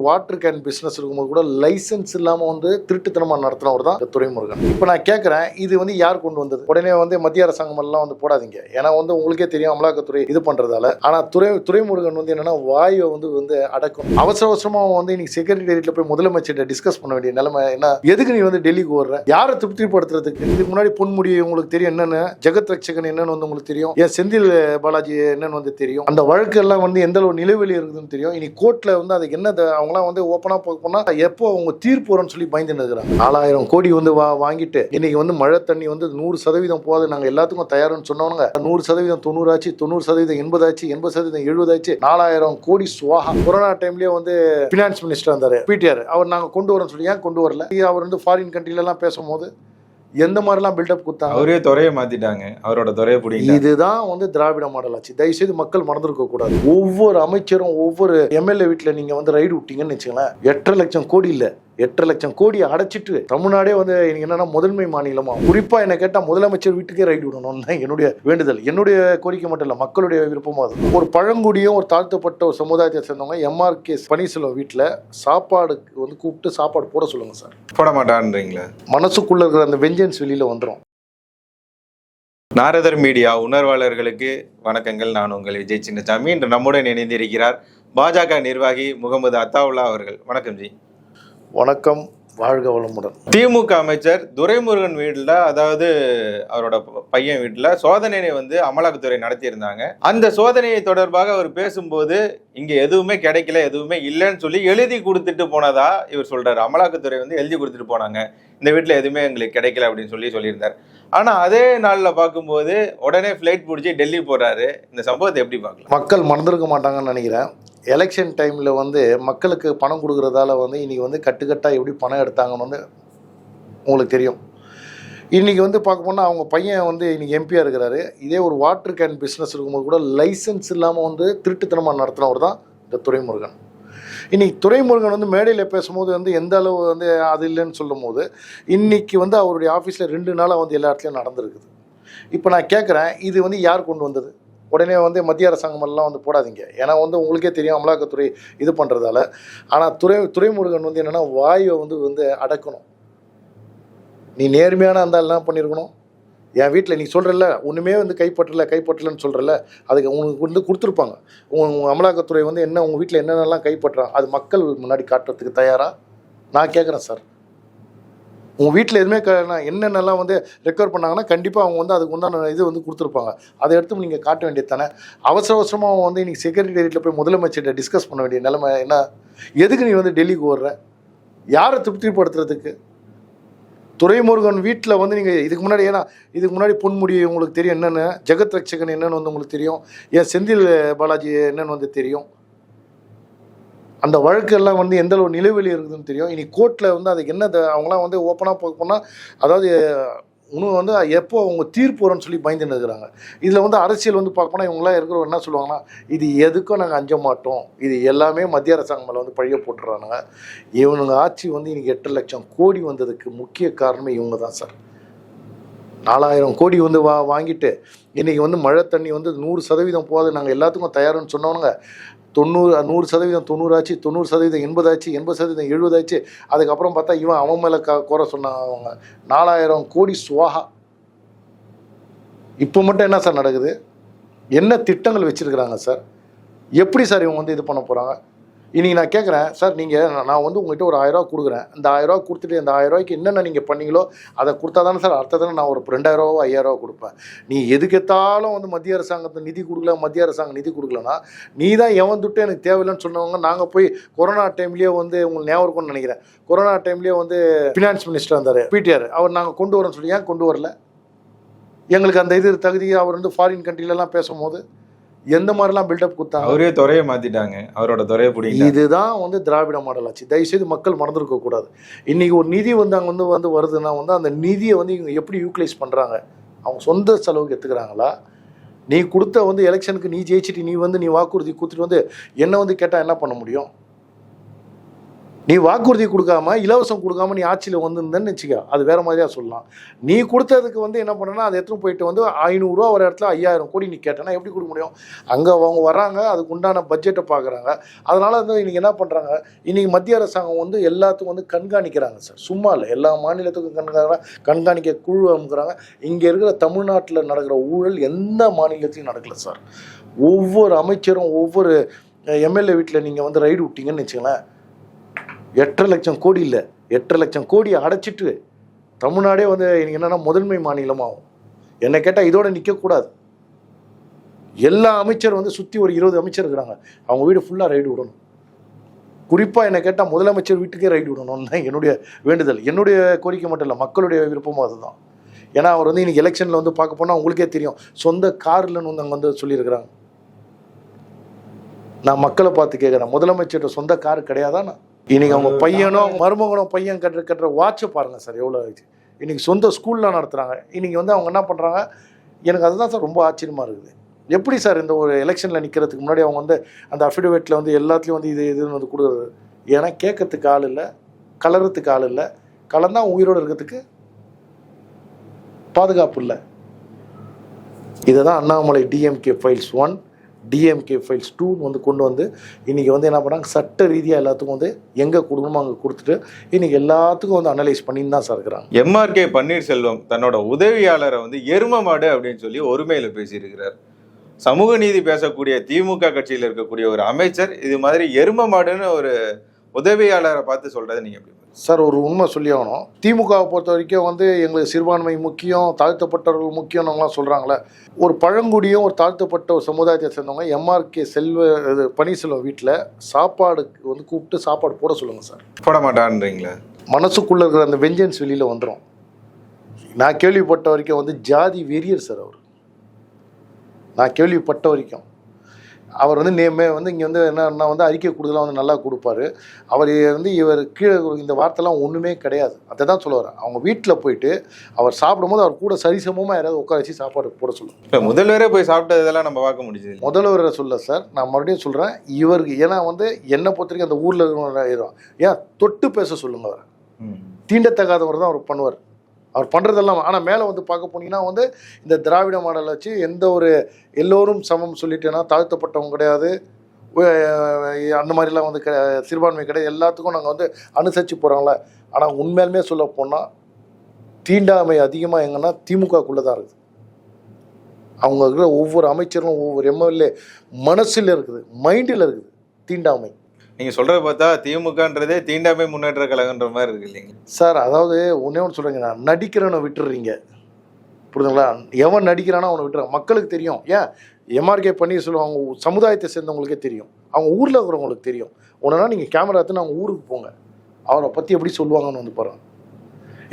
Water can business இருக்கும்போது கூட licence இல்லாமல் வந்து திருட்டுத்தனமாக நடத்தினவர் தான் இந்த துறைமுருகன் இப்போ நான் கேட்குறேன் இது வந்து யார் கொண்டு வந்தது? உடனே வந்து மத்திய அரசாங்கம் எல்லாம் வந்து போடாதீங்க. ஏன்னா வந்து உங்களுக்கே தெரியும் அமலாக்கத்துறை இது பண்ணுறதால ஆனால் துறை துறைமுருகன் வந்து என்னன்னா வாயை வந்து வந்து அடக்கும். அவசர அவசரமாக வந்து இன்னைக்கு செக்ரட்டரியேட்டில் போய் முதலமைச்சர்கிட்ட டிஸ்கஸ் பண்ண வேண்டிய நிலைமை என்ன எதுக்கு நீ வந்து டெல்லிக்கு வர்ற யாரை திருப்திப்படுத்துறதுக்கு? இதுக்கு முன்னாடி பொன்முடி உங்களுக்கு தெரியும் என்னென்னு ஜெகத் ரட்சகன் என்னன்னு வந்து உங்களுக்கு தெரியும். ஏன் செந்தில் பாலாஜி என்னன்னு வந்து தெரியும். அந்த வழக்கு எல்லாம் வந்து எந்த அளவு நிலுவையில் இருக்குதுன்னு தெரியும். இனி கோர்ட்டில் வந்து அதுக்கு என்ன த- அவங்களாம் வந்து ஓப்பனாக போக போனால் எப்போ அவங்க தீர்ப்பு வரும்னு சொல்லி பயந்து நிற்கிறாங்க நாலாயிரம் கோடி வந்து வா வாங்கிட்டு இன்னைக்கு வந்து மழை தண்ணி வந்து நூறு சதவீதம் போகாது. நாங்கள் எல்லாத்துக்கும் தயார்னு சொன்னவங்க நூறு சதவீதம் தொண்ணூறாச்சு தொண்ணூறு சதவீதம் எண்பதாச்சு எண்பது சதவீதம் எழுபதாச்சு நாலாயிரம் கோடி சுவாகா கொரோனா டைம்லேயே வந்து ஃபினான்ஸ் மினிஸ்டர் வந்தார் பிடிஆர் அவர் நாங்கள் கொண்டு வரோம்னு சொல்லி ஏன் கொண்டு வரல? அவர் வந்து ஃபாரின் கண்ட்ரியிலலாம் பேசும்போது எந்த மாதிரிலாம் பில்டப் கொடுத்தாங்க? அவரே துறையை மாத்திட்டாங்க. அவரோட துறையை பிடிக்கல இதுதான் வந்து திராவிட மாடல் ஆட்சி தயவுசெய்து மக்கள் மறந்துருக்க கூடாது. ஒவ்வொரு அமைச்சரும் ஒவ்வொரு எம்எல்ஏ வீட்டில் நீங்க வந்து ரைடு விட்டீங்கன்னு வச்சுங்களேன் எட்டரை லட்சம் கோடி இல்ல. எட்டரை லட்சம் கோடி அடைச்சிட்டு தமிழ்நாடே வந்து எனக்கு என்னன்னா முதன்மை மாநிலமா? குறிப்பா என்ன கேட்டா முதலமைச்சர் வீட்டுக்கே ரைடு விடணும்னு தான் என்னுடைய வேண்டுதல். என்னுடைய கோரிக்கை மட்டும் இல்ல மக்களுடைய விருப்பமும் அது. ஒரு பழங்குடியும் ஒரு தாழ்த்தப்பட்ட ஒரு சமுதாயத்தை சேர்ந்தவங்க எம்ஆர்கே பன்னீர்செல்வம் வீட்டில் சாப்பாடுக்கு வந்து கூப்பிட்டு சாப்பாடு போட சொல்லுங்க சார். போட மாட்டான்றீங்களா? மனசுக்குள்ள இருக்கிற அந்த வெஞ்சன்ஸ் வெளியில வந்துடும் நாரதர் மீடியா உணர்வாளர்களுக்கு வணக்கங்கள். நான் உங்கள் விஜய் சின்னசாமி. இன்று நம்முடன் இணைந்திருக்கிறார் பாஜக நிர்வாகி முகமது அத்தாவுல்லா அவர்கள். வணக்கம் ஜி. வணக்கம் வாழ்க வளமுடன். திமுக அமைச்சர் துரைமுருகன் வீட்டில் அதாவது அவரோட பையன் வீட்டில் சோதனையை வந்து அமலாக்கத்துறை நடத்தியிருந்தாங்க. அந்த சோதனையை தொடர்பாக அவர் பேசும்போது இங்க எதுவுமே கிடைக்கல எதுவுமே இல்லைன்னு சொல்லி எழுதி கொடுத்துட்டு போனதா இவர் சொல்றாரு. அமலாக்கத்துறை வந்து எழுதி கொடுத்துட்டு போனாங்க. இந்த வீட்டில் எதுவுமே எங்களுக்கு கிடைக்கல அப்படின்னு சொல்லி சொல்லியிருந்தார். ஆனா அதே நாளில் பார்க்கும்போது உடனே ஃப்ளைட் பிடிச்சி டெல்லி போறாரு. இந்த சம்பவத்தை எப்படி பார்க்கலாம்? மக்கள் மறந்துருக்க மாட்டாங்கன்னு நினைக்கிறேன். எலெக்ஷன் டைமில் வந்து மக்களுக்கு பணம் கொடுக்குறதால வந்து இன்றைக்கி வந்து கட்டுக்கட்டாக எப்படி பணம் எடுத்தாங்கன்னு வந்து உங்களுக்கு தெரியும். இன்றைக்கி வந்து பார்க்க போனால் அவங்க பையன் வந்து இன்றைக்கி எம்பியாக இருக்கிறாரு. இதே ஒரு வாட்டர் கேன் பிஸ்னஸ் இருக்கும்போது கூட லைசன்ஸ் இல்லாமல் வந்து திருட்டுத்தனமாக நடத்தினவர் தான் இந்த துரைமுருகன். இன்னைக்கு துரைமுருகன் வந்து மேடையில் பேசும்போது வந்து எந்த அளவு வந்து அது இல்லைன்னு சொல்லும் போது இன்னைக்கு வந்து அவருடைய ஆஃபீஸில் ரெண்டு நாளாக வந்து எல்லா இடத்துலையும் நடந்திருக்குது. இப்போ நான் கேட்குறேன் இது வந்து யார் கொண்டு வந்தது? உடனே வந்து மத்திய அரசாங்கம் எல்லாம் வந்து போடாதீங்க. ஏன்னா வந்து உங்களுக்கே தெரியும் அமலாக்கத்துறை இது பண்ணுறதால ஆனால் துறை துரைமுருகன் வந்து என்னென்னா வாயை வந்து வந்து அடக்கணும். நீ நேர்மையான அந்த என்ன பண்ணியிருக்கணும் என் வீட்டில் நீ சொல்கிறல்ல ஒன்றுமே வந்து கைப்பற்றல கைப்பற்றலன்னு சொல்கிறல்ல அதுக்கு உங்களுக்கு வந்து கொடுத்துருப்பாங்க. உங்கள் அமலாக்கத்துறை வந்து என்ன உங்கள் வீட்டில் என்னென்னலாம் கைப்பற்றான் அது மக்கள் முன்னாடி காட்டுறதுக்கு தயாராக நான் கேட்குறேன் சார். உங்கள் வீட்டில் எதுவுமே க நான் என்னென்னலாம் வந்து ரெக்கவர் பண்ணாங்கன்னா கண்டிப்பாக அவங்க வந்து அதுக்கு உண்டான இது வந்து கொடுத்துருப்பாங்க. அதை எடுத்து நீங்கள் காட்ட வேண்டியது தானே அவசர அவசரமாக அவங்க வந்து இன்றைக்கி செக்ரட்டரியேட்டில் போய் முதலமைச்சர்கிட்ட டிஸ்கஸ் பண்ண வேண்டிய நிலைமை என்ன? எதுக்கு நீ வந்து டெல்லிக்கு ஓடுற? யாரை திருப்திப்படுத்துறதுக்கு? துரைமுருகன் வீட்டில் வந்து நீங்கள் இதுக்கு முன்னாடி ஏன்னா இதுக்கு முன்னாடி பொன்முடி உங்களுக்கு தெரியும் என்னென்னு ஜெகத் ரட்சகன் என்னென்னு வந்து உங்களுக்கு தெரியும். ஏன் செந்தில் பாலாஜி என்னன்னு வந்து தெரியும். அந்த வழக்கு எல்லாம் வந்து எந்த அளவு நிலுவையில் இருக்குதுன்னு தெரியும். இனி கோர்ட்டில் வந்து அதுக்கு என்ன த- அவங்களாம் வந்து ஓப்பனாக போனால் அதாவது இன்னும் வந்து எப்போ அவங்க தீர்ப்பு வரும்னு சொல்லி பயந்து நிற்கிறாங்க. இதில் வந்து அரசியல் வந்து பார்க்கணும் இவங்களாம் இருக்கிறவங்க என்ன சொல்லுவாங்கன்னா இது எதுக்கும் நாங்கள் அஞ்ச மாட்டோம். இது எல்லாமே மத்திய அரசாங்கம் மேலே வந்து பழிய போட்டுறானுங்க. இவனுங்க ஆட்சி வந்து இன்னைக்கு எட்டு லட்சம் கோடி வந்ததுக்கு முக்கிய காரணமே இவங்க தான் சார். நாலாயிரம் கோடி வந்து வா வாங்கிட்டு இன்றைக்கி வந்து மழை தண்ணி வந்து நூறு சதவீதம் போகாது. நாங்கள் எல்லாத்துக்கும் தயாருன்னு சொன்னவனுங்க. தொண்ணூறு நூறு சதவீதம் தொண்ணூறாச்சு தொண்ணூறு சதவீதம் எண்பதாச்சு எண்பது சதவீதம் எழுபதாச்சு அதுக்கப்புறம் பார்த்தா இவன் அவன் மேலே க குறை சொன்னாங்க அவங்க. நாலாயிரம் கோடி சுவாகா இப்போ மட்டும் என்ன சார் நடக்குது? என்ன திட்டங்கள் வச்சுருக்குறாங்க சார்? எப்படி சார் இவங்க வந்து இது பண்ண போகிறாங்க இன்றைக்கி நான் கேட்குறேன் சார் நீங்கள் நான் வந்து உங்கள்கிட்ட ஒரு ஆயிரரூவா கொடுக்குறேன். இந்த ஆயிரரூவா கொடுத்துட்டு இந்த ஆயிரம் ரூபாய்க்கு என்னென்ன நீங்கள் பண்ணீங்களோ அதை கொடுத்தா தானே சார் அடுத்ததான நான் ஒரு ரெண்டாயிரரூவா ஐயாயிரரூவா கொடுப்பேன். நீ எதுக்கெத்தாலும் வந்து மத்திய அரசாங்கத்தை நிதி கொடுக்கல மத்திய அரசாங்கம் நிதி கொடுக்கலனா நீ தான் எவன் துட்டு எனக்கு தேவையில்லைன்னு சொன்னவங்க நாங்கள் போய் கொரோனா டைம்லேயே வந்து உங்களுக்கு ஞாபகம் இருக்கும்னு நினைக்கிறேன். கொரோனா டைம்லேயே வந்து ஃபினான்ஸ் மினிஸ்டர் வந்தார் பிடிஆர் அவர் நாங்கள் கொண்டு வரோம்னு சொல்லி ஏன் கொண்டு வரல? எங்களுக்கு அந்த இது தகுதி அவர் வந்து ஃபாரின் கண்ட்ரிலலாம் பேசும்போது எந்த மாதிரிலாம் பில்டப் கொடுத்தாங்க? அவரே துறையை மாத்திட்டாங்க. அவரோட துறையை பிடிக்கல இதுதான் வந்து திராவிட மாடல் ஆட்சி. தயவுசெய்து மக்கள் மறந்துருக்க கூடாது. இன்னைக்கு ஒரு நிதி வந்து அங்கே வந்து வந்து வருதுன்னா வந்து அந்த நிதியை வந்து இவங்க எப்படி யூட்டிலைஸ் பண்ணுறாங்க அவங்க சொந்த செலவுக்கு எடுத்துக்கிறாங்களா நீ கொடுத்த வந்து எலெக்ஷனுக்கு நீ ஜெயிச்சிட்டு நீ வந்து நீ வாக்குறுதி கொடுத்துட்டு வந்து என்ன வந்து கேட்டால் என்ன பண்ண முடியும்? நீ வாக்குறுதி கொடுக்காம இலவசம் கொடுக்காம நீ ஆட்சியில் வந்திருந்தேன்னு வச்சுக்க அது வேற மாதிரியா சொல்லலாம். நீ கொடுத்ததுக்கு வந்து என்ன பண்ணனா அதை எடுத்துன்னு போயிட்டு வந்து ஐநூறுரூவா ஒரு இடத்துல ஐயாயிரம் கோடி நீ கேட்டேன்னா எப்படி கொடுக்க முடியும்? அங்கே அவங்க வராங்க அதுக்கு உண்டான பட்ஜெட்டை பார்க்குறாங்க அதனால வந்து இன்றைக்கி என்ன பண்ணுறாங்க இன்னைக்கு மத்திய அரசாங்கம் வந்து எல்லாத்துக்கும் வந்து கண்காணிக்கிறாங்க சார். சும்மா இல்லை எல்லா மாநிலத்துக்கும் கண்காணிக்கிறாங்க. கண்காணிக்க குழு அமுக்கிறாங்க. இங்கே இருக்கிற தமிழ்நாட்டில் நடக்கிற ஊழல் எந்த மாநிலத்திலையும் நடக்கல சார். ஒவ்வொரு அமைச்சரும் ஒவ்வொரு எம்எல்ஏ வீட்டில் நீங்கள் வந்து ரைடு விட்டீங்கன்னு வச்சுக்கலாம் எட்டரை லட்சம் கோடி இல்லை. எட்டரை லட்சம் கோடியை அடைச்சிட்டு தமிழ்நாடே வந்து எனக்கு என்னன்னா முதன்மை மாநிலமாகும். என்னை கேட்டால் இதோட நிற்கக்கூடாது எல்லா அமைச்சர் வந்து சுற்றி ஒரு இருபது அமைச்சர் இருக்கிறாங்க. அவங்க வீடு ஃபுல்லாக ரைடு விடணும். குறிப்பாக என்னை கேட்டால் முதலமைச்சர் வீட்டுக்கே ரைடு விடணும்னு தான் என்னுடைய வேண்டுதல். என்னுடைய கோரிக்கை மட்டும் இல்லை மக்களுடைய விருப்பமும் அதுதான். ஏன்னா அவர் வந்து இன்னைக்கு எலெக்ஷனில் வந்து பார்க்க போனால் உங்களுக்கே தெரியும். சொந்த கார்லன்னு வந்து அங்கே வந்து சொல்லியிருக்கிறாங்க. நான் மக்களை பார்த்து கேட்குறேன் முதலமைச்சர்கிட்ட சொந்த கார் கிடையாதாண்ணா இன்னைக்கு அவங்க பையனும் அவங்க மருமகனும் பையன் கட்டுற கட்டுற வாட்சை பாருங்க சார் எவ்வளோ ஆச்சு இன்னைக்கு சொந்த ஸ்கூலில் நடத்துகிறாங்க இன்னைக்கு வந்து அவங்க என்ன பண்ணுறாங்க எனக்கு அதுதான் சார் ரொம்ப ஆச்சரியமாக இருக்குது. எப்படி சார் இந்த ஒரு எலெக்ஷனில் நிற்கிறதுக்கு முன்னாடி அவங்க வந்து அந்த அஃபிடவிட்டில் வந்து எல்லாத்துலேயும் வந்து இது இதுன்னு வந்து கொடுக்குறது? ஏன்னா கேட்கறதுக்கு ஆள் இல்லை கலறதுக்கு ஆள் இல்லை கலந்தா உயிரோடு இருக்கிறதுக்கு பாதுகாப்பு இல்லை. இதை தான் Annamalai DMK files one DMK files டூன்னு வந்து கொண்டு வந்து இன்றைக்கி வந்து என்ன பண்ணாங்க? சட்ட ரீதியாக எல்லாத்துக்கும் வந்து எங்கே கொடுக்கணுமோ அங்கே கொடுத்துட்டு இன்றைக்கி எல்லாத்துக்கும் வந்து அனலைஸ் பண்ணின்னு தான் சார் இருக்கிறாங்க. எம்ஆர்கே பன்னீர்செல்வம் தன்னோட உதவியாளரை வந்து எரும மாடு அப்படின்னு சொல்லி ஒருமையில் பேசியிருக்கிறார். சமூக நீதி பேசக்கூடிய திமுக கட்சியில் இருக்கக்கூடிய ஒரு அமைச்சர் இது மாதிரி எரும மாடுன்னு ஒரு உதவியாளரை பார்த்து சொல்றதை நீங்க எப்படி சார் ஒரு உண்மை சொல்லி ஆகணும். திமுகவை பொறுத்த வரைக்கும் வந்து எங்களுக்கு சிறுபான்மை முக்கியம் தாழ்த்தப்பட்டவர்கள் முக்கியம்னுலாம் சொல்கிறாங்களே ஒரு பழங்குடியும் ஒரு தாழ்த்தப்பட்ட ஒரு சமுதாயத்தை சேர்ந்தவங்க எம்ஆர்கே செல்வ இது பன்னீர்செல்வம் வீட்டில் சாப்பாடுக்கு வந்து கூப்பிட்டு சாப்பாடு போட சொல்லுங்கள் சார். போட மாட்டான்றீங்களா? மனசுக்குள்ளே இருக்கிற அந்த வெஞ்சன்ஸ் வெளியில் வந்துடும் நான் கேள்விப்பட்ட வரைக்கும் வந்து ஜாதி வெறியர் சார் அவர். நான் கேள்விப்பட்ட வரைக்கும். அவர் வந்து நேமே வந்து இங்கே வந்து என்ன வந்து அறிக்கை கொடுக்கலாம் வந்து நல்லா கொடுப்பாரு. அவர் வந்து இவர் கீழே இந்த வார்த்தைலாம் ஒன்றுமே கிடையாது. அதை தான் சொல்ல வரேன் அவங்க வீட்டில் போயிட்டு அவர் சாப்பிடும்போது அவர் கூட சரிசமமாக யாராவது உட்கார வச்சு சாப்பாடு போட சொல்லுங்க இல்ல முதல்வரே போய் சாப்பிட்டதெல்லாம் நம்ம பார்க்க முடிஞ்சது. முதல்வரை சொல்ல சார் நான் மறுபடியும் சொல்கிறேன் இவருக்கு ஏன்னா வந்து என்னை பொறுத்த வரைக்கும் அந்த ஊரில் இருக்கிறவங்க ஏன் தொட்டு பேச சொல்லுங்க அவரை. தீண்டத்தகாதவர் தான் அவர் பண்ணுவார். அவர் பண்ணுறதெல்லாம் ஆனால் மேலே வந்து பார்க்க போனீங்கன்னா வந்து இந்த திராவிட மாடலை வச்சு எந்த ஒரு எல்லோரும் சமம் சொல்லிட்டேன்னா தாழ்த்தப்பட்டவங்க கிடையாது. அந்த மாதிரிலாம் வந்து க சிறுபான்மை கிடையாது. எல்லாத்துக்கும் நாங்கள் வந்து அனுசரித்து போகிறாங்களே ஆனால் உண்மையாலுமே சொல்ல போனால் தீண்டாமை அதிகமாக எங்கன்னா திமுகக்குள்ளே தான் இருக்குது. அவங்க இருக்கிற ஒவ்வொரு அமைச்சரும் ஒவ்வொரு எம்எல்ஏ மனசில் இருக்குது மைண்டில் இருக்குது தீண்டாமை. நீங்க சொல்கிறத பார்த்தா திமுகன்றதே தீண்டாமை முன்னேற்ற கழகன்ற மாதிரி இருக்கு இல்லைங்க. சார் அதாவது ஒன்றே ஒன்று சொல்கிறேங்க நான். நடிக்கிறவனை விட்டுடுறீங்க புரியுதுங்களா? எவன் நடிக்கிறானோ அவனை விட்டுறாங்க. மக்களுக்கு தெரியும். ஏன்? எம்ஆர்கே பன்னீர்செல்வம் அவங்க சமுதாயத்தை சேர்ந்தவங்களுக்கே தெரியும். அவங்க ஊரில் இருக்கிறவங்களுக்கு தெரியும். ஒன்றுனா நீங்கள் கேமரா எடுத்துன்னு அவங்க ஊருக்கு போங்க. அவரை பற்றி எப்படி சொல்லுவாங்கன்னு வந்து பாருங்கள்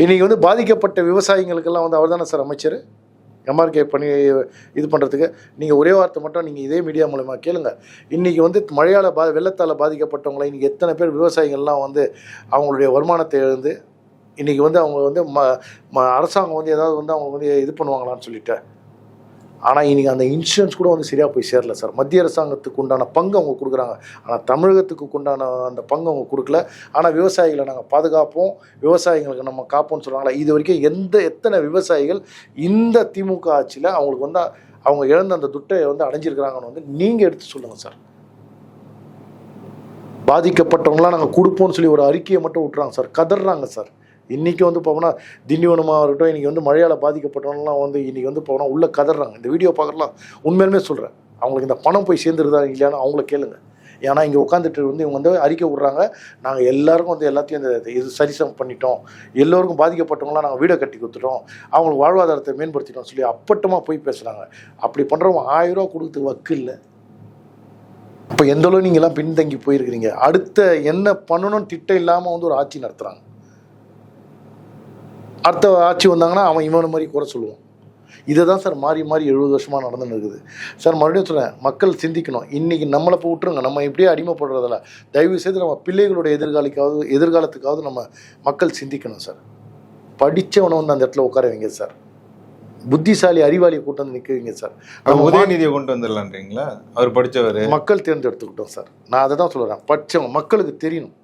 இன்றைக்கி வந்து பாதிக்கப்பட்ட விவசாயிகளுக்கெல்லாம் வந்து அவர் தானே சார் அமைச்சர்? எம்ஆர்கே பண்ணி இது பண்ணுறதுக்கு நீங்கள் ஒரே வார்த்தை மட்டும் நீங்கள் இதே மீடியா மூலயமா கேளுங்க. இன்றைக்கி வந்து மழையால் பா வெள்ளத்தால் பாதிக்கப்பட்டவங்களை இன்றைக்கி எத்தனை பேர் விவசாயிகள்லாம் வந்து அவங்களுடைய வருமானத்தை எழுந்து இன்றைக்கி வந்து அவங்க வந்து ம ம அரசாங்கம் வந்து ஏதாவது வந்து அவங்க வந்து இது பண்ணுவாங்களான்னு சொல்லிட்டு. ஆனால் இன்றைக்கி அந்த இன்சூரன்ஸ் கூட வந்து சரியாக போய் சேரல சார் மத்திய அரசாங்கத்துக்கு உண்டான பங்கு அவங்க கொடுக்குறாங்க. ஆனால் தமிழகத்துக்கு உண்டான அந்த பங்கு அவங்க கொடுக்கல. ஆனால் விவசாயிகளை நாங்கள் பாதுகாப்போம். விவசாயிகளுக்கு நம்ம காப்போம்னு சொல்கிறாங்களா இது வரைக்கும் எந்த எத்தனை விவசாயிகள் இந்த திமுக ஆட்சியில் அவங்களுக்கு வந்து அவங்க இழந்த அந்த துட்டை வந்து அடைஞ்சிருக்கிறாங்கன்னு வந்து நீங்கள் எடுத்து சொல்லுங்கள் சார் பாதிக்கப்பட்டவங்களாம் நாங்கள் கொடுப்போம்னு சொல்லி ஒரு அறிக்கையை மட்டும் விட்டுறாங்க சார் கதறாங்க சார் இன்றைக்கி வந்து போனால் திண்டிவனமாக இருக்கட்டும் இன்றைக்கி வந்து மழையால் பாதிக்கப்பட்டவங்களாம் வந்து இன்றைக்கி வந்து போனால் உள்ளே கதறாங்க. இந்த வீடியோ பார்க்கலாம் உண்மையிலுமே சொல்கிறேன் அவங்களுக்கு இந்த பணம் போய் சேர்ந்துருதா இல்லையான்னு அவங்கள கேளுங்க. ஏன்னா இங்கே உட்காந்துட்டு வந்து இவங்க வந்து அறிக்கை விட்றாங்க. நாங்கள் எல்லாருக்கும் வந்து எல்லாத்தையும் இந்த இது சரிசம் பண்ணிட்டோம். எல்லோருக்கும் பாதிக்கப்பட்டவங்களாம் நாங்கள் வீடை கட்டி கொடுத்துட்டோம். அவங்களுக்கு வாழ்வாதாரத்தை மேம்படுத்திட்டோம் சொல்லி அப்பட்டமாக போய் பேசுகிறாங்க அப்படி பண்ணுறவங்க ஆயிரம் ரூபா கொடுத்து வக்கு இல்லை இப்போ எந்த அளவு நீங்கள்லாம் பின்தங்கி போயிருக்கிறீங்க? அடுத்த என்ன பண்ணணும்னு திட்டம் இல்லாமல் வந்து ஒரு ஆட்சி நடத்துகிறாங்க அடுத்த ஆட்சி வந்தாங்கன்னா அவன் இவனை மாதிரி குறை சொல்லுவான். இதை தான் சார் மாறி மாறி எழுபது வருஷமாக நடந்துன்னு இருக்குது. சார் மறுபடியும் சொல்கிறேன் மக்கள் சிந்திக்கணும். இன்றைக்கி நம்மளை போய் விட்டுருங்க. நம்ம இப்படியே அடிமைப்படுறதில்ல. தயவு செய்து நம்ம பிள்ளைகளோட எதிர்காலிக்காவது எதிர்காலத்துக்காவது நம்ம மக்கள் சிந்திக்கணும் சார். படித்தவனை வந்து அந்த இடத்துல உட்கார வைங்க சார். புத்திசாலி அறிவாளியை கூட்டு வந்து நிற்க வைங்க சார். நம்ம உதயநிதியை கொண்டு வந்துடலான்றீங்களா? அவர் படிச்சவர். மக்கள் தேர்ந்தெடுத்துக்கிட்டோம் சார். நான் அதை தான் சொல்கிறேன் படித்தவங்க மக்களுக்கு தெரியணும்.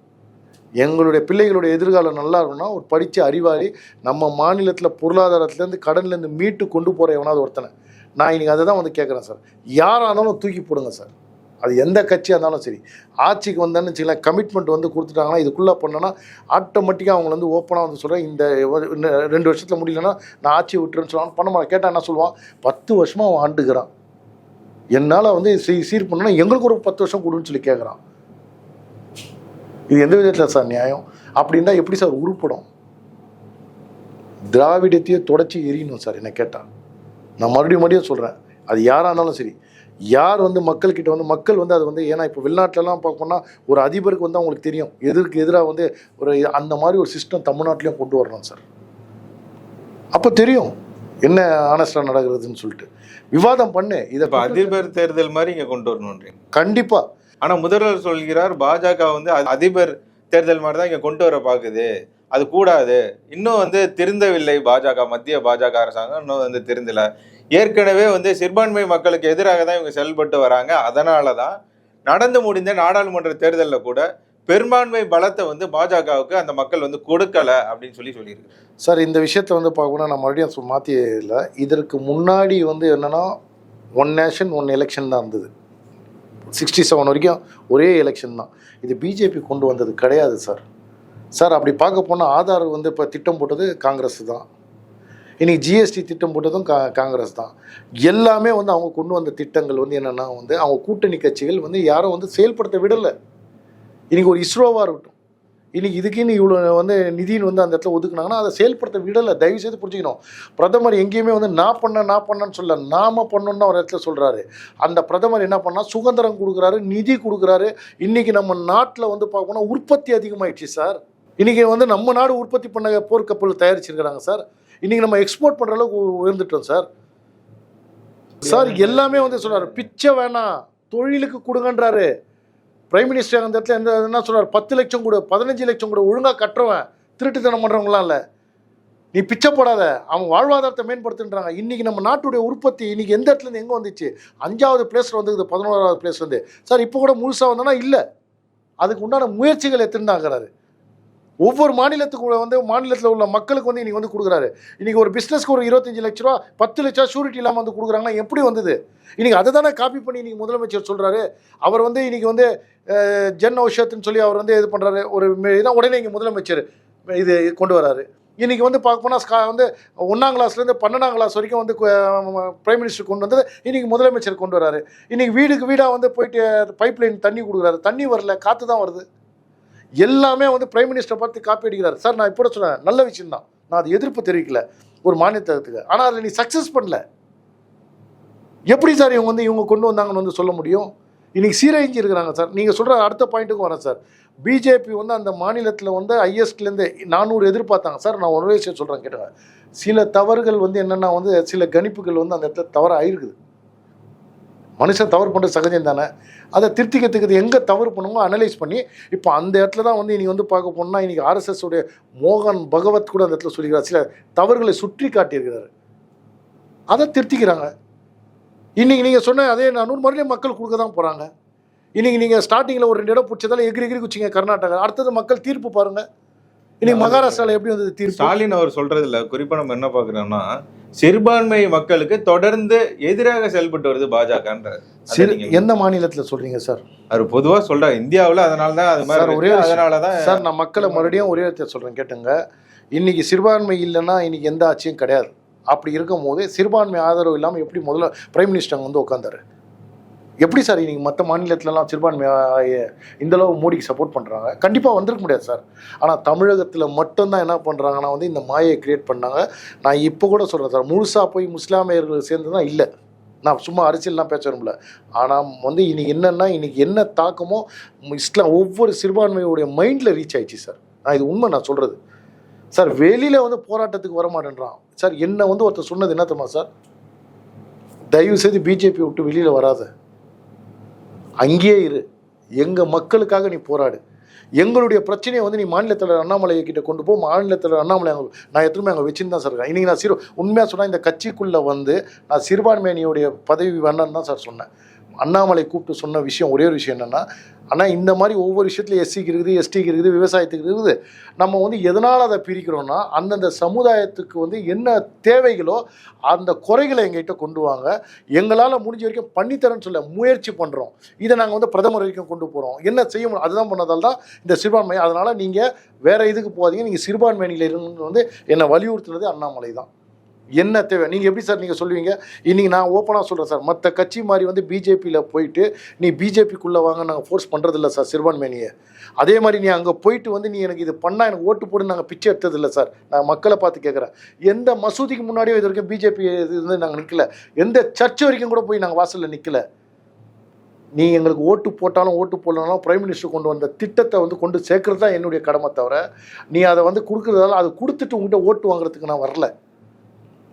எங்களுடைய பிள்ளைகளுடைய எதிர்காலம் நல்லா இருக்கும்னா ஒரு படித்த அறிவாளி நம்ம மாநிலத்தில் பொருளாதாரத்துலேருந்து கடன்லேருந்து மீட்டு கொண்டு போகிற எவனாவது ஒருத்தனை. நான் இன்றைக்கி அதை தான் வந்து கேட்குறேன் சார். யாராக இருந்தாலும் தூக்கி போடுங்க சார். அது எந்த கட்சியாக இருந்தாலும் சரி. ஆட்சிக்கு வந்தேன்னு வச்சுக்கலாம் கமிட்மெண்ட் வந்து கொடுத்துட்டாங்கன்னா இதுக்குள்ளே பண்ணோன்னா ஆட்டோமேட்டிக்காக அவங்க வந்து ஓப்பனாக வந்து சொல்கிறேன் இந்த ஒரு- ரெண்டு வருஷத்தில் முடியலன்னா நான் ஆட்சியை விட்டுருன்னு சொல்லுவான். பண்ண மாட்டேன். கேட்டால் என்ன சொல்லுவான்? பத்து வருஷமாக அவன் ஆண்டுக்கிறான். என்னால் வந்து சீர் பண்ணணும்னா எங்களுக்கு ஒரு பத்து வருஷம் கொடுன்னு சொல்லி கேட்குறான் இது எந்த விதத்தில் சார் நியாயம்? அப்படின்னா எப்படி சார் உருப்படும்? திராவிடத்தையே தொடச்சி எரியணும் சார் என்ன கேட்டால் நான் மறுபடியும் மறுபடியும் சொல்கிறேன் அது யாராக இருந்தாலும் சரி. யார் வந்து மக்கள்கிட்ட வந்து மக்கள் வந்து அது வந்து ஏன்னா இப்போ வெளிநாட்டிலலாம் பார்க்கணும்னா ஒரு அதிபருக்கு வந்து அவங்களுக்கு தெரியும். எதிர்க்கு எதிராக வந்து ஒரு அந்த மாதிரி ஒரு சிஸ்டம் தமிழ்நாட்டிலையும் கொண்டு வரணும் சார். அப்போ தெரியும் என்ன ஆனஸ்டாக நடக்கிறதுன்னு சொல்லிட்டு. விவாதம் பண்ணு. இதை அதிபர் தேர்தல் மாதிரி இங்க கொண்டு வரணும்ன்றீங்க கண்டிப்பாக ஆனா முதல்வர் சொல்கிறார் பாஜக வந்து அதிபர் தேர்தல் மாதிரி தான் இங்க கொண்டு வர பாக்குது. அது கூடாது. இன்னும் வந்து திருந்தவில்லை பாஜக மத்திய பாஜக அரசாங்கம். இன்னும் வந்து திருந்தல. ஏற்கனவே வந்து சிறுபான்மை மக்களுக்கு எதிராக தான் இவங்க செயல்பட்டு வராங்க. அதனால தான் நடந்து முடிந்த நாடாளுமன்ற தேர்தலில் கூட பெரும்பான்மை பலத்தை வந்து பாஜகவுக்கு அந்த மக்கள் வந்து கொடுக்கல அப்படின்னு சொல்லி சொல்லியிருக்கு. சார் இந்த விஷயத்தை வந்து பார்க்கணும் நான் மறுபடியும் சொ- இல்லை. இதற்கு முன்னாடி வந்து என்னென்னா ஒன் நேஷன் ஒன் எலெக்ஷன் தான் இருந்தது. சிக்ஸ்டி செவன் வரைக்கும் ஒரே எலெக்ஷன் தான். இது பிஜேபி கொண்டு வந்தது கிடையாது சார் சார் அப்படி பார்க்க போனால் ஆதார் வந்து இப்போ திட்டம் போட்டது காங்கிரஸ் தான். இன்றைக்கி ஜிஎஸ்டி திட்டம் போட்டதும் கா காங்கிரஸ் தான். எல்லாமே வந்து அவங்க கொண்டு வந்த திட்டங்கள் வந்து என்னென்னா வந்து அவங்க கூட்டணி கட்சிகள் வந்து யாரும் வந்து செயல்படுத்த விடலை. இன்றைக்கி ஒரு இஸ்ரோவாக இருக்கட்டும். இன்னைக்கு இதுக்குன்னு இவ்வளோ வந்து நிதின்னு வந்து அந்த இடத்துல ஒதுக்குனாங்கன்னா அதை செயல்படுத்த விடலை. தயவு செய்து புரிஞ்சுக்கணும். பிரதமர் எங்கேயுமே வந்து நான் பண்ண நான் பண்ணேன்னு சொல்ல நாம பண்ணணும்னு ஒரு இடத்துல சொல்கிறாரு அந்த பிரதமர் என்ன பண்ணால் சுதந்திரம் கொடுக்குறாரு நிதி கொடுக்குறாரு. இன்னைக்கு நம்ம நாட்டில் வந்து பார்க்கணும் உற்பத்தி அதிகமாயிடுச்சு சார். இன்றைக்கி வந்து நம்ம நாடு உற்பத்தி பண்ண போர்க்கப்பல் தயாரிச்சிருக்கிறாங்க சார். இன்றைக்கி நம்ம எக்ஸ்போர்ட் பண்ணுற அளவுக்கு உயர்ந்துட்டோம் சார். சார் எல்லாமே வந்து சொல்கிறாரு பிச்சை வேணாம். தொழிலுக்கு கொடுங்கன்றாரு. பிரைம் மினிஸ்டர் அந்த இடத்துல எந்த என்ன சொல்கிறார் பத்து லட்சம் கூட பதினஞ்சு லட்சம் கூட ஒழுங்காக கட்டுறவன் திருட்டுத்தனம் பண்ணுறவங்களாம் இல்லை. நீ பிச்சை போடாத. அவன் வாழ்வாதாரத்தை மேம்படுத்துன்றாங்க. இன்றைக்கி நம்ம நாட்டுடைய உற்பத்தி இன்றைக்கி எந்த இடத்துல இருந்து எங்கே வந்துச்சு? அஞ்சாவது பிளேஸில் வந்துருக்குது பதினோராவது பிளேஸ் வந்து சார் இப்போ கூட முழுசாக வந்தோன்னா இல்லை. அதுக்கு உண்டான முயற்சிகள் எத்திருந்தாங்கிறாரு ஒவ்வொரு மாநிலத்துக்கு வந்து மாநிலத்தில் உள்ள மக்களுக்கு வந்து இன்னைக்கு வந்து கொடுக்குறாரு. இன்னைக்கு ஒரு பிஸ்னஸ்க்கு ஒரு இருபத்தஞ்சு லட்ச ரூபா பத்து லட்சம் ஷூரிட்டி இல்லாமல் வந்து கொடுக்குறாங்கன்னா எப்படி வந்தது? இன்னைக்கு அதை தானே காப்பி பண்ணி இன்னைக்கு முதலமைச்சர் சொல்கிறாரு அவர் வந்து இன்னைக்கு வந்து ஜன் ஔஷத்துன்னு சொல்லி அவர் வந்து இது பண்ணுறாரு ஒரு இதான் உடனே இங்கே முதலமைச்சர் இது கொண்டு வராரு. இன்றைக்கி வந்து பார்க்க போனால் ஸ்கா வந்து ஒன்றாம் கிளாஸ்லேருந்து பன்னெண்டாம் கிளாஸ் வரைக்கும் வந்து பிரைம் மினிஸ்டர் கொண்டு வந்தது இன்னைக்கு முதலமைச்சர் கொண்டு வராரு. இன்றைக்கி வீடுக்கு வீடாக வந்து போயிட்டு பைப் லைன் தண்ணி கொடுக்குறாரு. தண்ணி வரல காற்று தான் வருது. எல்லாமே வந்து பிரைம் மினிஸ்டர் பார்த்து காப்பி அடிக்கிறார். சார் நான் இப்போ சொன்னேன் நல்ல விஷயம் தான் நான் அது எதிர்ப்பு தெரிவிக்கல ஒரு மாநிலத்துக்கு ஆனால் அதில் நீ சக்ஸஸ் பண்ணல. எப்படி சார் இவங்க வந்து இவங்க கொண்டு வந்தாங்கன்னு வந்து சொல்ல முடியும்? இன்னைக்கு சீரழிஞ்சு இருக்கிறாங்க சார். நீங்கள் சொல்கிற அடுத்த பாயிண்ட்டுக்கு வரேன் சார். பிஜேபி வந்து அந்த மாநிலத்தில் வந்து ஐஎஸ்ட்லேருந்து நானூறு எதிர்பார்த்தாங்க. சார் நான் ஒரே விஷயம் சொல்கிறேன் கேட்டுங்க. சில தவறுகள் வந்து என்னென்னா வந்து சில கணிப்புகள் வந்து அந்த இடத்துல தவறாக இருக்குது. மனுஷன் தவறு பண்ணுற சகஜம் தானே அதை திருத்திக்கிறதுக்கு எங்கே தவறு பண்ணுமோ அனலைஸ் பண்ணி இப்போ அந்த இடத்துல தான் வந்து இன்னைக்கு வந்து பார்க்க போனால் இன்றைக்கி ஆர்எஸ்எஸ் உடைய மோகன் பகவத் கூட அந்த இடத்துல சொல்லிக்கிறார். சில தவறுகளை சுற்றி காட்டியிருக்கிறார். அதை திருத்திக்கிறாங்க. இன்றைக்கி நீங்கள் சொன்ன அதே நானூறு மறுபடியும் மக்கள் கொடுக்க தான் போகிறாங்க இன்றைக்கி நீங்கள் ஸ்டார்டிங்கில் ஒரு ரெண்டு இடம் பிடிச்சதால எகிரி எகிரி குச்சிங்க கர்நாடகா. அடுத்தது மக்கள் தீர்ப்பு பாருங்கள் இன்னைக்கு மகாராஷ்டிராவில் எப்படி வந்தது தீர்ப்பு? ஸ்டாலின் அவர் சொல்றதுல குறிப்பா நம்ம என்ன பாக்குறோம்னா சிறுபான்மை மக்களுக்கு தொடர்ந்து எதிராக செயல்பட்டு வருது பாஜகன்ற எந்த மாநிலத்தில் சொல்றீங்க சார்? அவர் பொதுவா சொல்றாரு இந்தியாவுல அதனால தான் அது சார், மாதிரி ஒரே. அதனால தான் சார் நான் மக்களை மறுபடியும் ஒரே இடத்துல சொல்கிறேன் கேட்டுங்க. இன்னைக்கு சிறுபான்மை இல்லைன்னா இன்னைக்கு எந்த ஆட்சியும் கிடையாது. அப்படி இருக்கும் போது சிறுபான்மை ஆதரவு இல்லாமல் எப்படி முதல்ல பிரைம் மினிஸ்டர் வந்து உட்காந்தாரு எப்படி சார் நீங்கள் மற்ற மாநிலத்திலலாம் சிறுபான்மை இந்தளவு இந்த அளவு மோடிக்கு சப்போர்ட் பண்ணுறாங்க கண்டிப்பாக வந்திருக்க முடியாது சார். ஆனால் தமிழகத்தில் மட்டும்தான் என்ன பண்ணுறாங்கன்னா வந்து இந்த மாயை கிரியேட் பண்ணாங்க. நான் இப்போ கூட சொல்கிறேன் சார். முழுசாக போய் முஸ்லாமியர்கள் சேர்ந்து தான் இல்லை. நான் சும்மா அரசியல்லாம் பேச விரும்பல. ஆனால் வந்து இன்றைக்கி என்னென்னா இன்றைக்கி என்ன தாக்கமோ இஸ்லாம் ஒவ்வொரு சிறுபான்மையுடைய மைண்டில் ரீச் ஆயிடுச்சு சார். நான் இது உண்மை நான் சொல்கிறது சார் வெளியில் வந்து போராட்டத்துக்கு வர மாட்டேன்றான் சார் என்ன வந்து ஒருத்தர் சொன்னது என்ன தெரியுமா சார்? தயவு செய்து பிஜேபி விட்டு வெளியில் வராது. அங்கேயே இரு. எங்கள் மக்களுக்காக நீ போராடு. எங்களுடைய பிரச்சனையை வந்து நீ மாநில தலைவர் அண்ணாமலை கிட்ட கொண்டு போ. மாநில தலைவர் அண்ணாமலை அங்கே நான் எத்தனை அங்கே வச்சுன்னு தான் சார் இருக்கேன் இன்றைக்கி நான் சிறு உண்மையாக சொன்னால் இந்த கட்சிக்குள்ளே வந்து நான் சிறுபான்மையினுடைய பதவி வேண்டான்னு தான் சார் சொன்னேன். அண்ணாமலை கூப்பிட்டு சொன்ன விஷயம் ஒரே ஒரு விஷயம் என்னென்னா ஆனால் இந்த மாதிரி ஒவ்வொரு விஷயத்துலையும் எஸ்சிக்கு இருக்குது எஸ்டிக்கு இருக்குது விவசாயத்துக்கு இருக்குது. நம்ம வந்து எதனால் அதை பிரிக்கிறோம்னா அந்தந்த சமுதாயத்துக்கு வந்து என்ன தேவைகளோ அந்த குறைகளை எங்ககிட்ட கொண்டு வாங்க. எங்களால் முடிஞ்ச வரைக்கும் பண்ணித்தரேன்னு சொல்ல முயற்சி பண்ணுறோம் இதை நாங்கள் வந்து பிரதமர் வரைக்கும் கொண்டு போகிறோம் என்ன செய்ய முடியும்? அதுதான் பண்ணதால் தான் இந்த சிறுபான்மை அதனால் நீங்கள் வேறு இதுக்கு போகாதீங்க. நீங்கள் சிறுபான்மையில இருந்து வந்து என்னை வலியுறுத்துனது அண்ணாமலை தான். என்ன தேவை? நீங்கள் எப்படி சார் நீங்கள் சொல்லுவீங்க? இன்னைக்கு நான் ஓப்பனாக சொல்கிறேன் சார். மற்ற கட்சி மாதிரி வந்து பிஜேபியில் போயிட்டு நீ பிஜேபிக்குள்ளே வாங்க நாங்கள் ஃபோர்ஸ் பண்ணுறதில்ல சார் சிறுபான்மையினியை அதே மாதிரி நீ அங்கே போயிட்டு வந்து நீ எனக்கு இது பண்ணால் எனக்கு ஓட்டு போட்டு நாங்கள் பிச்சை எடுத்ததில்ல சார். நான் மக்களை பார்த்து கேட்குறேன் எந்த மசூதிக்கு முன்னாடியோ இது வரைக்கும் பிஜேபி இது வந்து நாங்கள் நிற்கல எந்த சர்ச் வரைக்கும் கூட போய் நாங்கள் வாசலில் நிற்கல நீ எங்களுக்கு ஓட்டு போட்டாலும் ஓட்டு போடலனாலும் பிரைம் மினிஸ்டர் கொண்டு வந்த திட்டத்தை வந்து கொண்டு சேர்க்கறது தான் என்னுடைய கடமை தவிர நீ அதை வந்து கொடுக்குறதால அதை கொடுத்துட்டு உங்கள்கிட்ட ஓட்டு வாங்குறதுக்கு நான் வரல.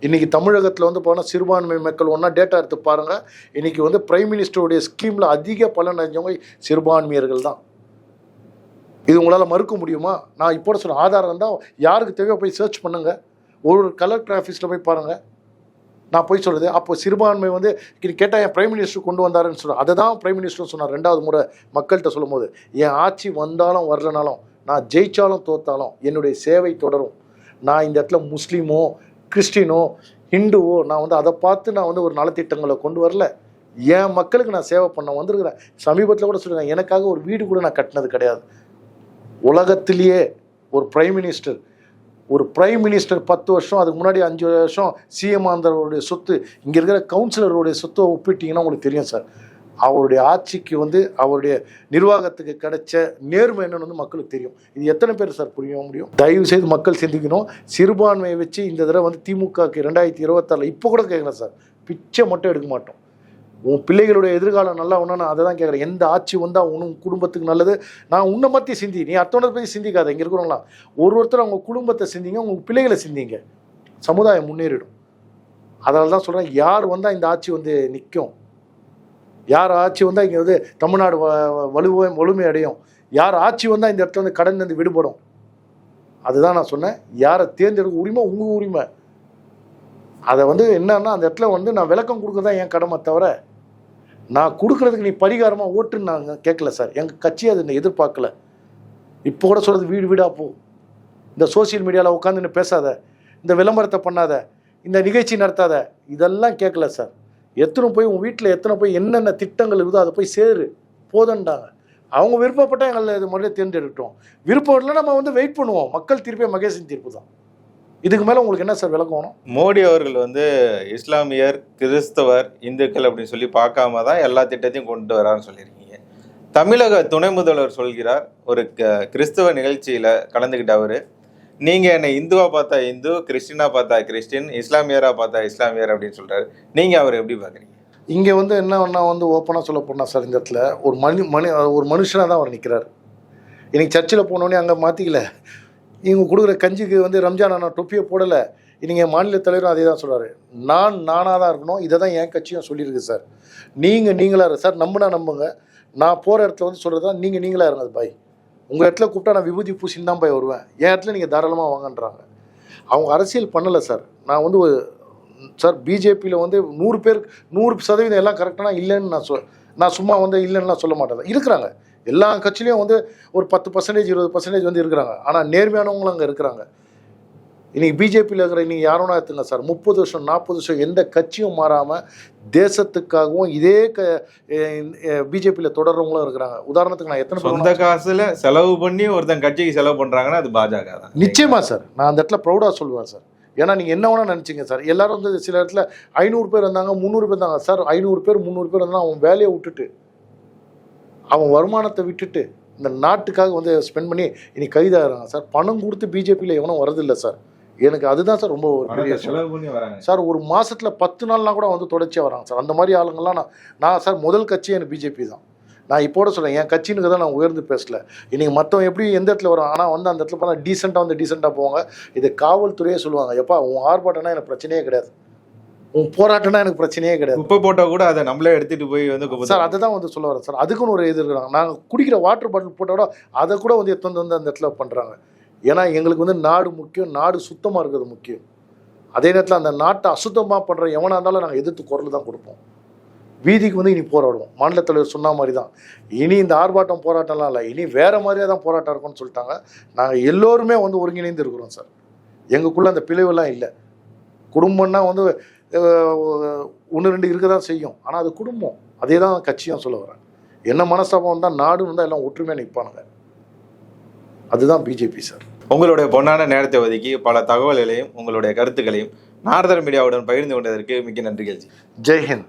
இன்னைக்கு தமிழகத்தில் வந்து போனால் சிறுபான்மை மக்கள் ஒன்றா டேட்டா எடுத்து பாருங்கள் இன்னைக்கு வந்து பிரைம் மினிஸ்டருடைய ஸ்கீமில் அதிக பலன் அடைஞ்சவங்க சிறுபான்மையர்கள் தான். இது உங்களால் மறுக்க முடியுமா? நான் இப்போ சொல்ல ஆதாரம் தான். யாருக்கு தேவையோ போய் சர்ச் பண்ணுங்க. ஒரு கலெக்டர் ஆஃபீஸில் போய் பாருங்கள் நான் போய் சொல்கிறது அப்போ சிறுபான்மை வந்து கேட்டால் என் பிரைம் மினிஸ்டர் கொண்டு வந்தாருன்னு சொல்கிறேன் அதை தான் பிரைம் மினிஸ்டர் சொன்னார். ரெண்டாவது முறை மக்கள்கிட்ட சொல்லும்போது என் ஆட்சி வந்தாலும் வரலனாலும் நான் ஜெயித்தாலும் தோத்தாலும் என்னுடைய சேவை தொடரும். நான் இந்த இடத்துல முஸ்லீமோ கிறிஸ்டினோ ஹிந்துவோ நான் வந்து அதை பார்த்து நான் வந்து ஒரு நலத்திட்டங்களை கொண்டு வரல. என் மக்களுக்கு நான் சேவை பண்ண வந்திருக்கிறேன். சமீபத்தில் கூட சொல்லுறேன் எனக்காக ஒரு வீடு கூட நான் கட்டினது கிடையாது. உலகத்திலேயே ஒரு பிரைம் மினிஸ்டர் ஒரு பிரைம் மினிஸ்டர் பத்து வருஷம் அதுக்கு முன்னாடி அஞ்சு வருஷம் சிஎம் ஆந்தரோடைய சொத்து இங்கே இருக்கிற கவுன்சிலருடைய சொத்தை ஒப்பிட்டீங்கன்னா உங்களுக்கு தெரியும் சார். அவருடைய ஆட்சிக்கு வந்து அவருடைய நிர்வாகத்துக்கு கிடைச்ச நேர்மை என்னன்னு வந்து மக்களுக்கு தெரியும். இது எத்தனை பேர் சார் புரிய முடியும்? தயவு செய்து மக்கள் சிந்திக்கணும். சிறுபான்மையை வச்சு இந்த தடவை வந்து திமுகக்கு ரெண்டாயிரத்தி இருபத்தாறில் இப்போ கூட கேட்குறேன் சார். பிச்சை மட்டும் எடுக்க மாட்டோம். உன் பிள்ளைகளுடைய எதிர்காலம் நல்லா ஒன்றா நான் அதை தான் கேட்குறேன் எந்த ஆட்சி வந்தால் உன் குடும்பத்துக்கு நல்லது? நான் உன்னை பற்றி சிந்தி. நீ அடுத்தவனை பற்றி சிந்திக்காத. இங்கே இருக்கிறவங்களாம் ஒரு ஒருத்தர் அவங்க குடும்பத்தை சிந்திங்க உங்கள் பிள்ளைகளை சிந்திங்க. சமுதாயம் முன்னேறிடும். அதனால தான் சொல்கிறேன் யார் வந்தால் இந்த ஆட்சி வந்து நிற்கும் யார் ஆட்சி வந்தால் இங்கே வந்து தமிழ்நாடு வ- வலிமை அடையும் யார் ஆட்சி வந்தால் இந்த இடத்துல வந்து கடன் வந்து விடுபடும். அதுதான் நான் சொன்னேன். யாரை தேர்ந்தெடுக்க உரிமை உங்கள் உரிமை. அதை வந்து என்னன்னா அந்த இடத்துல வந்து நான் விளக்கம் கொடுக்க தான் என் கடமை தவிர நான் கொடுக்குறதுக்கு நீ பரிகாரமாக ஓட்டுன்னு நாங்கள் கேட்கல சார். எங்கள் கட்சி அதை எதிர்பார்க்கல. இப்போ கூட சொல்கிறது வீடு வீடாக போ. இந்த சோஷியல் மீடியாவில் உட்காந்துன்னு பேசாத. இந்த விளம்பரத்தை பண்ணாத. இந்த நிகழ்ச்சி நடத்தாத. இதெல்லாம் கேட்கல சார். எத்தனை போய் உன் வீட்டில் எத்தனை போய் என்னென்ன திட்டங்கள் இருக்குதோ அதை போய் சேரு. போதண்டாங்க அவங்க விருப்பப்பட்டால் எங்களை இது முறையை தேர்ந்தெடுக்கட்டும். விருப்பம் இல்லை நம்ம வந்து வெயிட் பண்ணுவோம். மக்கள் தீர்ப்பே மகேசன் தீர்ப்பு தான். இதுக்கு மேலே உங்களுக்கு என்ன சார் விளக்கம் வேணும்? மோடி அவர்கள் வந்து இஸ்லாமியர் கிறிஸ்தவர் இந்துக்கள் அப்படின்னு சொல்லி பார்க்காம தான் எல்லா திட்டத்தையும் கொண்டு வரான்னு சொல்லியிருக்கீங்க. தமிழக துணை முதல்வர் சொல்கிறார் ஒரு க- கிறிஸ்தவ நிகழ்ச்சியில் கலந்துக்கிட்ட அவர். நீங்கள் என்னை இந்துவா பார்த்தா இந்து கிறிஸ்டினாக பார்த்தா கிறிஸ்டின் இஸ்லாமியரா பார்த்தா இஸ்லாமியர் அப்படின்னு சொல்கிறாரு நீங்கள் அவர் எப்படி பார்க்குறீங்க? இங்கே வந்து என்ன வந்து ஓப்பனாக சொல்ல போனால் சார் இந்த இடத்துல ஒரு மனு மனு ஒரு மனுஷனாக தான் அவர் நிற்கிறார் இன்றைக்கி சர்ச்சில் போனோடனே அங்கே மாற்றிக்கல இவங்க கொடுக்குற கஞ்சிக்கு வந்து ரம்ஜான் ஆனால் டொப்பியை போடலை. இன்றைக்கி என் மாநில தலைவரும் அதே தான் சொல்கிறாரு நான் நானாக தான் இருக்கணும். இதை தான் என் கட்சியும் சொல்லியிருக்கு சார். நீங்கள் நீங்களா சார் நம்பினா நம்புங்க. நான் போகிற இடத்துல வந்து சொல்கிறது தான் நீங்கள் நீங்களாக இருங்க பாய். உங்கள் இடத்துல கூப்பிட்டா நான் விபூதி பூசின்னு தான் போய் வருவேன். என் இடத்துல நீங்கள் தாராளமாக வாங்கன்றாங்க. அவங்க அரசியல் பண்ணலை சார். நான் வந்து ஒரு சார் பிஜேபியில் வந்து நூறு பேர் நூறு சதவீதம் எல்லாம் கரெக்டானா இல்லைன்னு நான் சொ நான் சும்மா வந்து இல்லைன்னு நான் சொல்ல மாட்டேன். இருக்கிறாங்க. எல்லா கட்சியிலையும் வந்து ஒரு பத்து பர்சன்டேஜ் இருபது பர்சன்டேஜ் வந்து இருக்கிறாங்க. ஆனால் நேர்மையானவங்களும் அங்கே இருக்கிறாங்க. இன்னைக்கு பிஜேபியில் இருக்கிற நீங்கள் யாரோனா எடுத்துங்க சார். முப்பது வருஷம் நாற்பது வருஷம் எந்த கட்சியும் மாறாமல் தேசத்துக்காகவும் இதே க பிஜேபியில் தொடர்றவங்களும் இருக்கிறாங்க. உதாரணத்துக்கு நான் எத்தனை சொந்த காசுல செலவு பண்ணி ஒருத்தன் கட்சிக்கு செலவு பண்றாங்கன்னா அது பாஜக தான். நிச்சயமா சார். நான் அந்த இடத்துல ப்ரௌடாக சொல்லுவேன் சார். ஏன்னா நீங்கள் என்ன வேணால் நினச்சிங்க சார். எல்லாரும் வந்து சில இடத்துல ஐநூறு பேர் இருந்தாங்க முந்நூறு பேர் இருந்தாங்க. சார் ஐநூறு பேர் முந்நூறு பேர் இருந்தால் அவன் வேலையை விட்டுட்டு அவன் வருமானத்தை விட்டுட்டு இந்த நாட்டுக்காக வந்து ஸ்பெண்ட் பண்ணி இன்னைக்கு கைதாகிறாங்க சார். பணம் கொடுத்து பிஜேபியில் எவனும் வரதில்லை சார். எனக்கு அதுதான் சார் ரொம்ப ஒரு பெரிய சார் ஒரு மாசத்துல பத்து நாள்லாம் கூட வந்து தொடர்ச்சியாக வராங்க சார். அந்த மாதிரி ஆளுங்கள்லாம் நான் நான் சார் முதல் கட்சி எனக்கு பிஜேபி தான். நான் இப்போ கூட சொல்றேன் என் கட்சினுக்கு தான் நான் உயர்ந்து பேசல. இன்னைக்கு மற்றவங்க எப்படி எந்த இடத்துல வரும் ஆனால் வந்து அந்த இடத்துல போனால் டீசெண்டாக வந்து டீசெண்டாக போவாங்க. இது காவல்துறையே சொல்லுவாங்க எப்பா உன் ஆர்ப்பாட்டம்னா எனக்கு பிரச்சனையே கிடையாது. உன் போராட்டம்னா எனக்கு பிரச்சனையே கிடையாது. குப்பை போட்டா கூட அதை நம்மளே எடுத்துட்டு போய் வந்து சார் அதை தான் வந்து சொல்ல வரேன் சார். அதுக்குன்னு ஒரு இது இருக்கிறாங்க நாங்கள் குடிக்கிற வாட்டர் பாட்டில் போட்டால் கூட அதை கூட வந்து வந்து வந்து அந்த இடத்துல பண்ணுறாங்க ஏன்னா எங்களுக்கு வந்து நாடு முக்கியம் நாடு சுத்தமாக இருக்கிறது முக்கியம். அதே நேரத்தில் அந்த நாட்டை அசுத்தமாக பண்ணுற எவனாக இருந்தாலும் நாங்கள் எதிர்த்து குரல் தான் கொடுப்போம். வீதிக்கு வந்து இனி போராடுவோம். மாநில தலைவர் சொன்ன மாதிரி தான் இனி இந்த ஆர்ப்பாட்டம் போராட்டம்லாம் இல்லை. இனி வேறு மாதிரியாக தான் போராட்டம் இருக்கும்னு சொல்லிட்டாங்க. நாங்கள் எல்லோருமே வந்து ஒருங்கிணைந்து இருக்கிறோம் சார். எங்களுக்குள்ளே அந்த பிளவுலாம் இல்லை. குடும்பம்னா வந்து ஒன்று ரெண்டு இருக்க தான் செய்யும். ஆனால் அது குடும்பம். அதே தான் கட்சியும் சொல்ல வரேன். என்ன மனஸ்தாபம் தான் நாடு வந்தால் எல்லாம் ஒற்றுமையாக நிற்பானுங்க அதுதான் பிஜேபி சார். உங்களுடைய பொன்னான நேரத்தை ஒதுக்கி பல தகவல்களையும் உங்களுடைய கருத்துக்களையும் நாரதர் மீடியாவுடன் பகிர்ந்து கொண்டதற்கு மிக்க நன்றிகள் ஜெய்ஹிந்த்